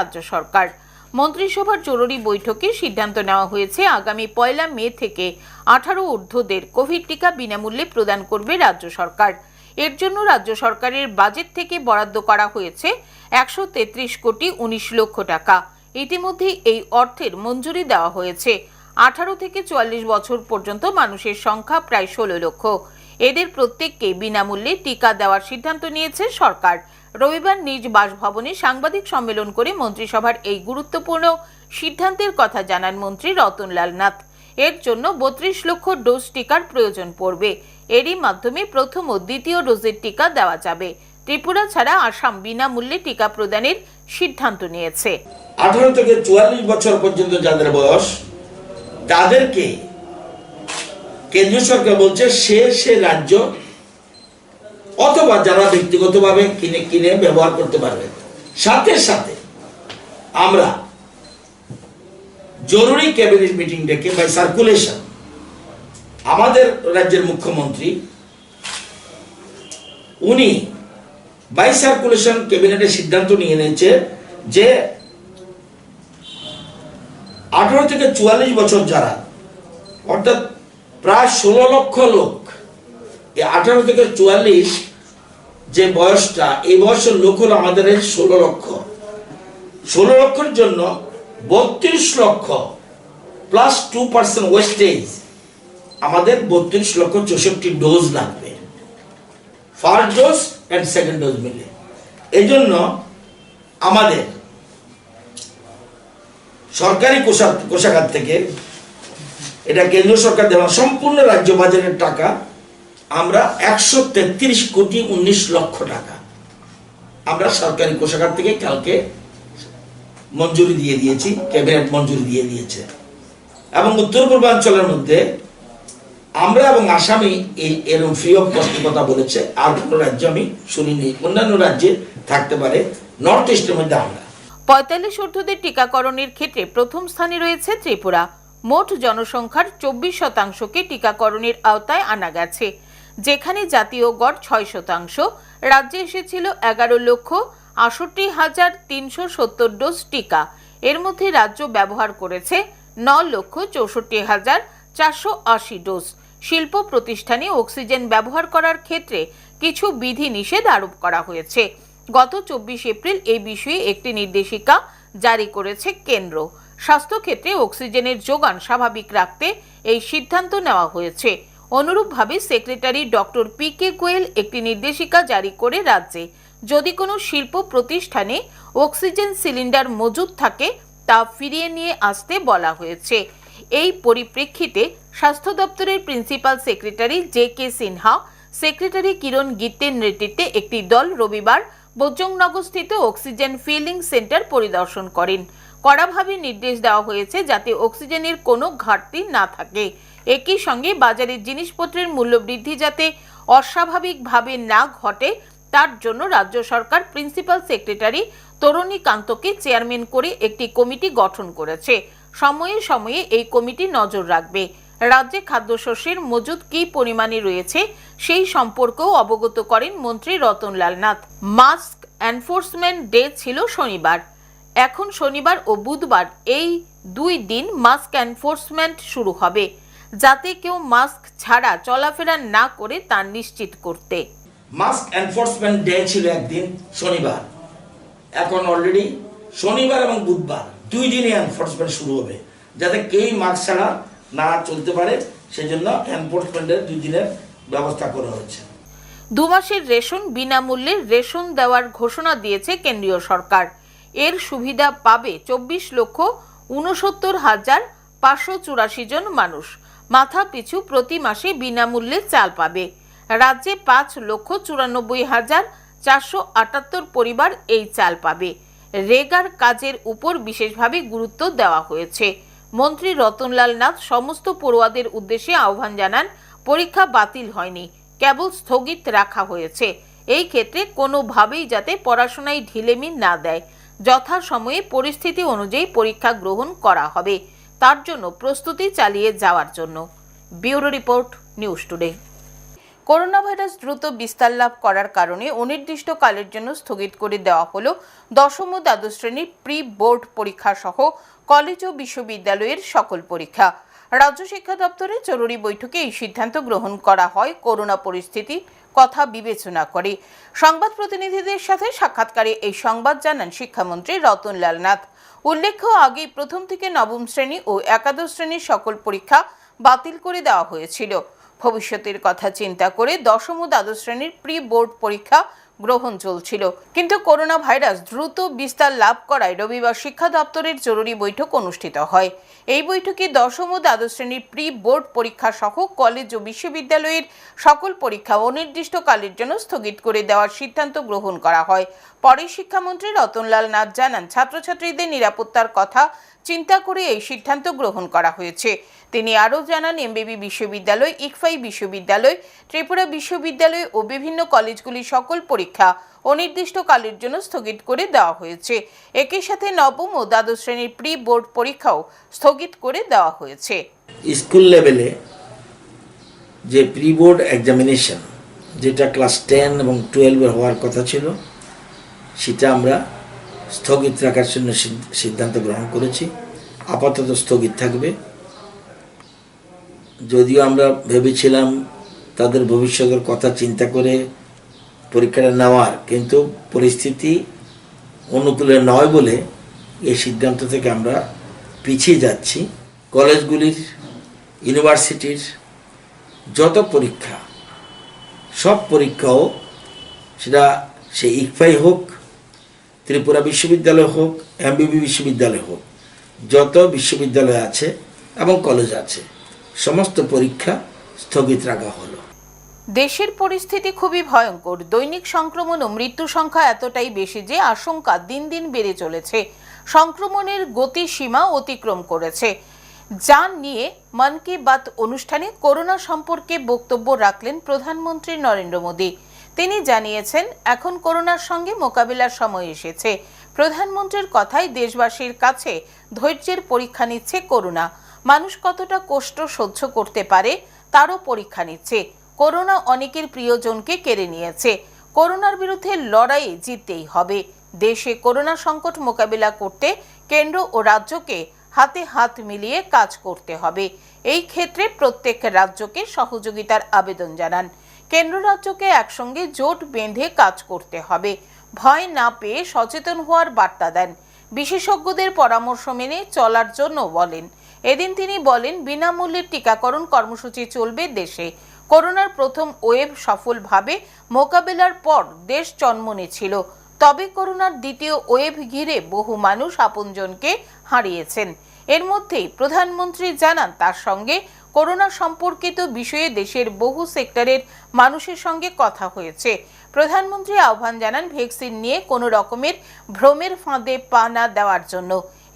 রাজ্য সরকার। মন্ত্রিসভার জরুরি বৈঠকে সিদ্ধান্ত নেওয়া হয়েছে, আগামী পয়লা মে থেকে আঠারো ঊর্ধ্বদের কোভিড টিকা বিনামূল্যে প্রদান করবে রাজ্য সরকার। এর জন্য রাজ্য সরকারের বাজেট থেকে বরাদ্দ করা হয়েছে একশো তেত্রিশ কোটি উনিশ লক্ষ টাকা। ইতিমধ্যে এই অর্থের মঞ্জুরি দেওয়া হয়েছে। আঠারো থেকে চুয়াল্লিশ বছর পর্যন্ত মানুষের সংখ্যা প্রায় ষোলো লক্ষ। এদের প্রত্যেককে বিনামূল্যে টিকা দেওয়ার সিদ্ধান্ত নিয়েছে সরকার। রবিবার নিজ বাসভবনে সাংবাদিক সম্মেলন করে মন্ত্রিসভার এই গুরুত্বপূর্ণ সিদ্ধান্তের কথা জানান মন্ত্রী রতনলাল নাথ। এর জন্য বত্রিশ লক্ষ ডোজ টিকার প্রয়োজন পড়বে। এরই মাধ্যমে প্রথম ও দ্বিতীয় ডোজের টিকা দেওয়া যাবে। ত্রিপুরা ছাড়া আসাম বিনামূল্যে টিকা প্রদানের সিদ্ধান্ত নিয়েছে। আঠারো থেকে চুয়াল্লিশ বছর পর্যন্ত যাদের বয়স, তাদেরকে কেন্দ্রীয় সরকার বলছে সে সে রাজ্য অথবা যারা ব্যক্তিগতভাবে কিনে কিনে ব্যবহার করতে পারবে। সাথে সাথে আমরা জরুরি ক্যাবিনেট মিটিং ডেকে বাই সার্কুলেশন। আমাদের রাজ্যের মুখ্যমন্ত্রী, উনি বাই সার্কুলেশন ক্যাবিনেটের সিদ্ধান্ত নিয়ে নিয়েছে যে আঠারো থেকে চুয়াল্লিশ বছর যারা, অর্থাৎ প্রায় ষোলো লক্ষ লোক, এই আঠারো থেকে চুয়াল্লিশ যে বয়সটা, এই বয়সের লোক হলো আমাদের ষোলো লক্ষ। ষোলো লক্ষের জন্য বত্রিশ লক্ষ প্লাস টু পার্সেন্ট ওয়েস্টেজ আমাদের বত্রিশ লক্ষ চৌষট্টি ডোজ লাগবে। First dose and second dose মিলে। এই জন্য আমাদের সরকারি কোষা- কোষাগার থেকে, এটা কেন্দ্রীয় সরকার দেওয়া সম্পূর্ণ রাজ্য বাজারের টাকা আমরা একশো তেত্রিশ কোটি উনিশ লক্ষ টাকা। আমরা সরকারি কোষাগার থেকে কালকে মঞ্জুরি দিয়ে দিয়েছি, ক্যাবিনেট মঞ্জুরি দিয়ে দিয়েছে। এবং উত্তর পূর্বাঞ্চলের মধ্যে আমরা এবং আসামে এই এরকম ফ্রি অফ কস্ট কথা বলেছে, আর কোনো রাজ্য আমি শুনিনি। অন্যান্য রাজ্যে থাকতে পারে নর্থ ইস্টের মধ্যে আমরা। পঁয়তাল্লিশ ঊর্ধ্বদের টিকাকরণের ক্ষেত্রে প্রথম স্থানে রয়েছে ত্রিপুরা। মোট জনসংখ্যার চব্বিশ শতাংশকে টিকাকরণের আওতায় আনা গেছে। যেখানে জাতীয় গড় ছয় শতাংশ। রাজ্যে এসেছিল এগারো লক্ষ আষট্টি হাজার তিনশো সত্তর ডোজ টিকা। এর মধ্যে রাজ্য ব্যবহার করেছে ন লক্ষ চৌষট্টি হাজার চারশো আশি ডোজ। শিল্প প্রতিষ্ঠানে অক্সিজেন ব্যবহার করার ক্ষেত্রে কিছু বিধি নিষেধ আরোপ করা হয়েছে। গত চব্বিশ এপ্রিল এই বিষয়ে একটি নির্দেশিকা জারি করেছে কেন্দ্র। স্বাস্থ্যক্ষেত্রে অক্সিজেনের যোগান স্বাভাবিক রাখতে এই সিদ্ধান্ত নেওয়া হয়েছে। অনুরূপভাবে secretary doctor P K Goel একটি নির্দেশিকা জারি করে রাজ্যে। যদি কোনো শিল্প প্রতিষ্ঠানে অক্সিজেন সিলিন্ডার মজুদ থাকে, তা ফিরিয়ে নিয়ে আসতে বলা হয়েছে। এই পরিপ্রেক্ষিতে স্বাস্থ্য দপ্তরের principal secretary J K Sinha, secretary Kiran গীতের নেতৃত্বে একটি দল রবিবার বৈজংনগরস্থিত অক্সিজেন ফিলিং সেন্টার পরিদর্শন করেন। কড়াভাবে নির্দেশ দেওয়া হয়েছে যাতে অক্সিজেনের কোনো ঘাটতি না থাকে। একই সঙ্গে বাজারের জিনিসপত্রের মূল্য বৃদ্ধি যাতে অস্বাভাবিকভাবে না ঘটে, তার জন্য রাজ্য সরকার প্রিন্সিপাল সেক্রেটারি তরুণী কান্তকে চেয়ারম্যান করে একটি কমিটি গঠন করেছে। সময়ে সময়ে এই কমিটি নজর রাখবে। রাজ্যে খাদ্যশস্যের মজুদ কী পরিমাণে রয়েছে, সেই সম্পর্কেও অবগত করেন মন্ত্রী Ratanlal Nath. Mask enforcement day ছিল শনিবার। এখন শনিবার ও বুধবার এই দুই দিন মাস্ক এনফোর্সমেন্ট শুরু হবে। যাতে কেউ মাস্ক ছাড়া চলাফেরা না করে তা নিশ্চিত করতে। মাস্ক এনফোর্সমেন্ট ডে ছিল একদিন শনিবার। এখন অলরেডি শনিবার এবং বুধবার দুই দিনই এনফোর্সমেন্ট শুরু হবে। যাতে কেউই মাস্ক ছাড়া না চলতে পারে সেজন্য এনফোর্সমেন্টের দুই দিনের ব্যবস্থা করা হচ্ছে দু মাসের রেশন বিনামূল্যে রেশন দেওয়ার ঘোষণা দিয়েছে কেন্দ্রীয় সরকার। এর সুবিধা পাবে চব্বিশ লক্ষ উনসত্তর হাজার পাঁচশো চুরাশি জন মানুষ। মাথা পিছু প্রতি মাসে বিনামূল্যে চাল পাবে। রাজ্যে পাঁচ লক্ষ চুরানব্বই হাজার চারশো আটাত্তর পরিবার এই চাল পাবে। রেগার কাজের উপর বিশেষভাবে গুরুত্ব দেওয়া হয়েছে। মন্ত্রী রতনলাল নাথ সমস্ত পড়ুয়াদের উদ্দেশ্যে আহ্বান জানান, পরীক্ষা বাতিল হয়নি, কেবল স্থগিত রাখা হয়েছে। এই ক্ষেত্রে কোনোভাবেই যাতে পড়াশোনায় ঢিলেমি না দেয়। যথাসময়ে পরিস্থিতি অনুযায়ী পরীক্ষা গ্রহণ করা হবে। তার জন্য প্রস্তুতি চালিয়ে যাওয়ার জন্য। Bureau report, news today. Corona virus দ্রুত বিস্তার লাভ করার কারণে অনির্দিষ্টকালের জন্য স্থগিত করে দেওয়া হলো দশম ও দ্বাদশ শ্রেণির প্রি বোর্ড পরীক্ষা সহ কলেজ ও বিশ্ববিদ্যালয়ের সকল পরীক্ষা। রাজ্য শিক্ষা দপ্তরের জরুরি বৈঠকে এই সিদ্ধান্ত গ্রহণ করা হয় করোনা পরিস্থিতি কথা বিবেচনা করে। সংবাদ প্রতিনিধিদের সাথে সাক্ষাৎকারে এই সংবাদ জানান শিক্ষামন্ত্রী রতনলাল নাথ। উল্লেখ্য, আগেই প্রথম থেকে নবম শ্রেণি ও একাদশ শ্রেণির সকল পরীক্ষা বাতিল করে দেওয়া হয়েছিল। ভবিষ্যতের কথা চিন্তা করে দশম ও দ্বাদশ শ্রেণির প্রি বোর্ড পরীক্ষা গ্রহণ চলছিল। কিন্তু করোনা ভাইরাস দ্রুত বিস্তার লাভ করায় রবিবার শিক্ষা দপ্তরের জরুরি বৈঠক অনুষ্ঠিত হয়। এই বৈঠকে দশম ও দ্বাদশ শ্রেণির প্রি বোর্ড পরীক্ষা সহ কলেজ ও বিশ্ববিদ্যালয়ের সকল পরীক্ষা অনির্দিষ্টকালের জন্য স্থগিত করে দেওয়ার সিদ্ধান্ত গ্রহণ করা হয়। পরে শিক্ষামন্ত্রী রতনলাল নাথ জানান, ছাত্রছাত্রীদের নিরাপত্তার কথা চিন্তা করে এই সিদ্ধান্ত গ্রহণ করা হয়েছে। তিনি আরও জানান, এমবিবি বিশ্ববিদ্যালয়, ইকফাই বিশ্ববিদ্যালয়, ত্রিপুরা বিশ্ববিদ্যালয় ও বিভিন্ন কলেজগুলি সকল পরীক্ষা অনির্দিষ্টকালের জন্য স্থগিত করে দেওয়া হয়েছে। একই সাথে নবম ও দ্বাদশ শ্রেণির প্রি বোর্ড পরীক্ষাও স্থগিত করে দেওয়া হয়েছে। স্কুল লেভেলে যে প্রি বোর্ড এক্সামিনেশন যেটা ক্লাস টেন এবং টুয়েলভে হওয়ার কথা ছিল, সেটা আমরা স্থগিত রাখার জন্য সিদ- সিদ্ধান্ত গ্রহণ করেছি। আপাতত স্থগিত থাকবে। যদিও আমরা ভেবেছিলাম তাদের ভবিষ্যতের কথা চিন্তা করে পরীক্ষাটা নেওয়ার, কিন্তু পরিস্থিতি অনুকূলে নয় বলে এই সিদ্ধান্ত থেকে আমরা পিছিয়ে যাচ্ছি। কলেজগুলির, ইউনিভার্সিটির যত পরীক্ষা, সব পরীক্ষাও সেটা সে ইকফাই হোক, ত্রিপুরা বিশ্ববিদ্যালয় হোক, এমবিবি বিশ্ববিদ্যালয় হোক, যত বিশ্ববিদ্যালয় আছে এবং কলেজ আছে, সমস্ত পরীক্ষা স্থগিত রাখা হলো। দেশের পরিস্থিতি খুবই ভয়ঙ্কর। দৈনিক সংক্রমণ ও মৃত্যু সংখ্যা এতটাই বেশি যে আশঙ্কা দিন দিন বেড়ে চলেছে। সংক্রমণের গতি সীমা অতিক্রম করেছে। যা নিয়ে মন কি বাত অনুষ্ঠানে করোনা সম্পর্কে বক্তব্য রাখলেন প্রধানমন্ত্রী নরেন্দ্র মোদী। তিনি জানিয়েছেন, এখন করোনার সঙ্গে মোকাবিলার সময় এসেছে। প্রধানমন্ত্রীর কথাই দেশবাসীর কাছে ধৈর্যের পরীক্ষা নিচ্ছে করোনা। মানুষ কতটা কষ্ট সহ্য করতে পারে, তারও পরীক্ষা নিচ্ছে। করোনা অনেকের প্রিয়জনকে কেড়ে নিয়েছে। করোনার বিরুদ্ধে লড়াইয়ে জিততেই হবে। দেশে করোনা সংকট মোকাবিলা করতে কেন্দ্র ও রাজ্যকে হাতে হাত মিলিয়ে কাজ করতে হবে। এই ক্ষেত্রে প্রত্যেক রাজ্যকে সহযোগিতার আবেদন জানান। কেন্দ্র রাজ্যকে একসঙ্গে জোট বেঁধে কাজ করতে হবে। ভয় না পেয়ে সচেতন হওয়ার বার্তা দেন। বিশেষজ্ঞদের পরামর্শ মেনে চলার জন্য বলেন। এদিন তিনি বলেন, বিনামূল্যে টিকাকরণ কর্মসূচি চলবে দেশে। করোনার প্রথম ওয়েভ সফলভাবে মোকাবেলার পর দেশ চন্মনে ছিল তবে করোনার দ্বিতীয় ওয়েভ ঘিরে বহু মানুষ আপনজনকে হারিয়েছেন। এর মধ্যেই প্রধানমন্ত্রী জানান তার সঙ্গে করোনা সম্পর্কিত বিষয়ে দেশের বহু সেক্টরের মানুষের সঙ্গে কথা হয়েছে। প্রধানমন্ত্রী আহ্বান জানান ভ্যাকসিন নিয়ে কোনো রকমের ভ্রমের ফাঁদে পা না দেওয়ার জন্য।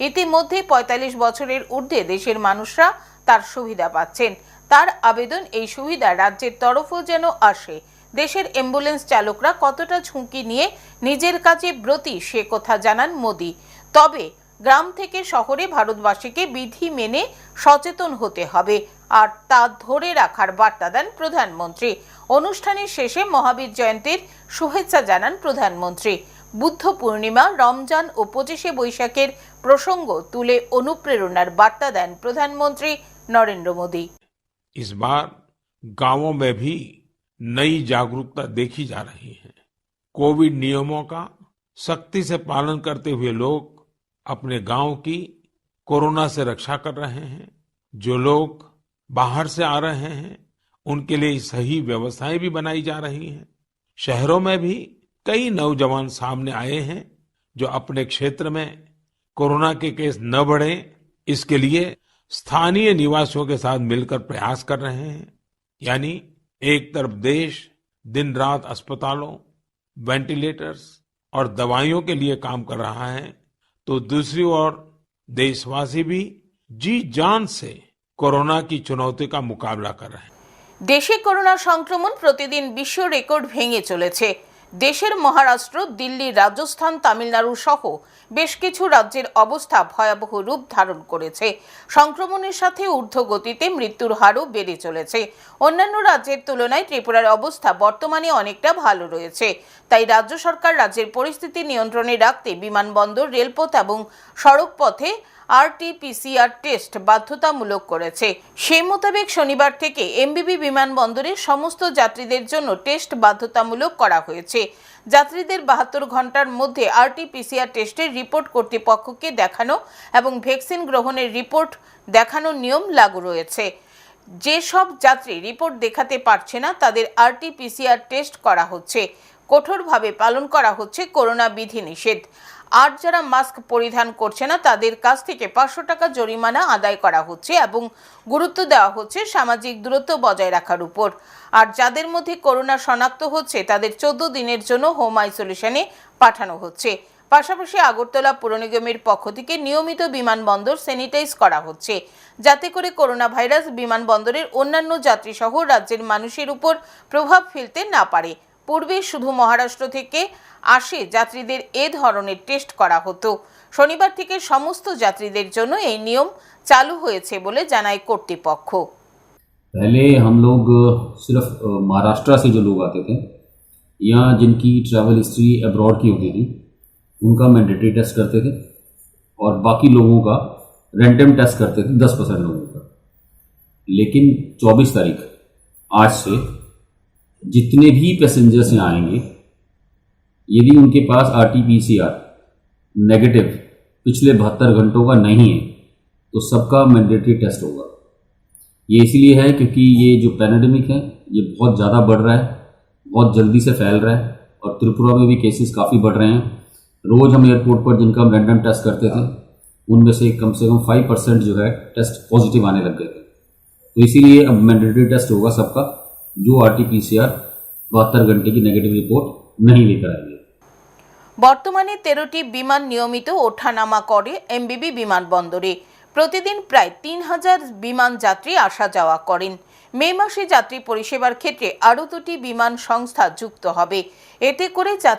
ইতিমধ্যে পঁয়তাল্লিশ বছরের ঊর্ধ্বে দেশের মানুষরা তার সুবিধা পাচ্ছেন। তার আবেদন এই সুবিধা রাজ্যের তরফও যেন আসে। দেশের অ্যাম্বুলেন্স চালকরা কতটা ঝুঁকি নিয়ে নিজের কাজে ব্রতী সে কথা জানান মোদি। তবে গ্রাম থেকে শহরে ভারতবাসীকে বিধি মেনে সচেতন হতে হবে আর তা ধরে রাখার বার্তা দেন প্রধানমন্ত্রী। অনুষ্ঠানের শেষে মহাবীর জয়ন্তীর শুভেচ্ছা জানান প্রধানমন্ত্রী। বুদ্ধ পূর্ণিমা, রমজান ও পঁচিশে বৈশাখের প্রসঙ্গ তুলে অনুপ্রেরণার বার্তা দেন প্রধানমন্ত্রী নরেন্দ্র মোদী। इस बार गाँवों में भी नई जागरूकता देखी जा रही है। कोविड नियमों का सख्ती से पालन करते हुए लोग अपने गाँव की कोरोना से रक्षा कर रहे हैं। जो लोग बाहर से आ रहे हैं, उनके लिए सही व्यवस्थाएँ भी बनाई जा रही हैं। शहरों में भी कई नौजवान सामने आए हैं, जो अपने क्षेत्र में कोरोना के केस न बढ़े, इसके लिए स्थानीय निवासियों के साथ मिलकर प्रयास कर रहे हैं यानी एक तरफ देश दिन रात अस्पतालों वेंटिलेटर्स और दवाइयों के लिए काम कर रहा है तो दूसरी ओर देशवासी भी जी जान से कोरोना की चुनौती का मुकाबला कर रहे हैं দেশে করোনা সংক্রমণ প্রতিদিন বিশ্ব রেকর্ড ভেঙে চলেছে দেশের মহারাষ্ট্র, দিল্লি, রাজস্থান, তামিলনাড়ু সহ বেশ কিছু রাজ্যের অবস্থা ভয়াবহ রূপ ধারণ করেছে। সংক্রমণের সাথে ঊর্ধ্বগতিতে মৃত্যুর হারও বেড়ে চলেছে। অন্যান্য রাজ্যের তুলনায় ত্রিপুরার অবস্থা বর্তমানে অনেকটা ভালো রয়েছে। তাই রাজ্য সরকার রাজ্যের পরিস্থিতি নিয়ন্ত্রণে রাখতে বিমানবন্দর, রেলপথ এবং সড়ক পথে আরটিপিসিআর টেস্ট বাধ্যতামূলক করেছে। সেই মোতাবেক শনিবার থেকে এমবিবি বিমানবন্দরের সমস্ত যাত্রীদের জন্য টেস্ট বাধ্যতামূলক করা হয়েছে। যাত্রীদের বাহাত্তর ঘণ্টার মধ্যে আরটিপিসিআর টেস্টের রিপোর্ট কর্তৃপক্ষকে দেখানো এবং ভ্যাকসিন গ্রহণের রিপোর্ট দেখানোর নিয়ম লাগু রয়েছে। যেসব যাত্রী রিপোর্ট দেখাতে পারছে না, তাদের আরটিপিসিআর টেস্ট করা হচ্ছে। কঠোরভাবে পালন করা হচ্ছে করোনা বিধিনিষেধ। আর যারা মাস্ক পরিধান করছে না, তাদের কাছ থেকে পাঁচশো টাকা জরিমানা আদায় করা হচ্ছে এবং গুরুত্ব দেওয়া হচ্ছে সামাজিক দূরত্ব বজায় রাখার উপর। আর যাদের মধ্যে করোনা শনাক্ত হচ্ছে, তাদের চোদ্দ দিনের জন্য হোম আইসোলেশনে পাঠানো হচ্ছে। পাশাপাশি আগরতলা পুর নিগমের পক্ষ থেকে নিয়মিত বিমানবন্দর স্যানিটাইজ করা হচ্ছে। যাতে করে করোনা ভাইরাস বিমানবন্দরের অন্যান্য যাত্রীসহ রাজ্যের মানুষের উপর প্রভাব ফেলতে না পারে। পূর্বে শুধু মহারাষ্ট্র থেকে আসে যাত্রীদের এ ধরনের টেস্ট করা হতো শনিবার থেকে সমস্ত যাত্রীদের জন্য এই নিয়ম চালু হয়েছে বলে জানায় কর্তৃপক্ষ पहले हम लोग अ, सिर्फ अ, महाराष्ट्र से जो लोग आते थे या जिनकी ट्रैवल हिस्ट्री अब्रॉड की होती थी उनका मैंडेटरी टेस्ट करते थे और बाकी लोगों का रैंडम टेस्ट करते थे दस परसेंट लोगों का लेकिन 24 तारीख आज से जितने भी पैसेंजर्स यहाँ आएँगे, यदि उनके पास R T P C R negative पिछले बहत्तर घंटों का नहीं है तो सबका मैंडेटरी टेस्ट होगा। ये इसलिए है क्योंकि ये जो पैराडमिक है, ये बहुत ज़्यादा बढ़ रहा है, बहुत जल्दी से फैल रहा है और त्रिपुरा में भी केसेस काफ़ी बढ़ रहे हैं। रोज़ हम एयरपोर्ट पर जिनका हम रैंडम टेस्ट करते थे, उनमें से कम से कम फाइव परसेंट जो है टेस्ट पॉजिटिव आने लग गए थे। तो इसीलिए अब मैंडेटरी टेस्ट होगा सबका। जो R T P C R बहत्तर घंटे की नेगेटिव रिपोर्ट नहीं लेकर आएंगे বর্তমানে তেরোটি বিমান নিয়মিত ওঠানামা করে এমবিবি বিমানবন্দরে প্রতিদিন প্রায় তিন হাজার বিমান যাত্রী আসা যাওয়া করেন মে মাসে যাত্রী পরিষেবার ক্ষেত্রে আরও দুটি বিমান সংস্থা যুক্ত হবে এতে করে যাত্রী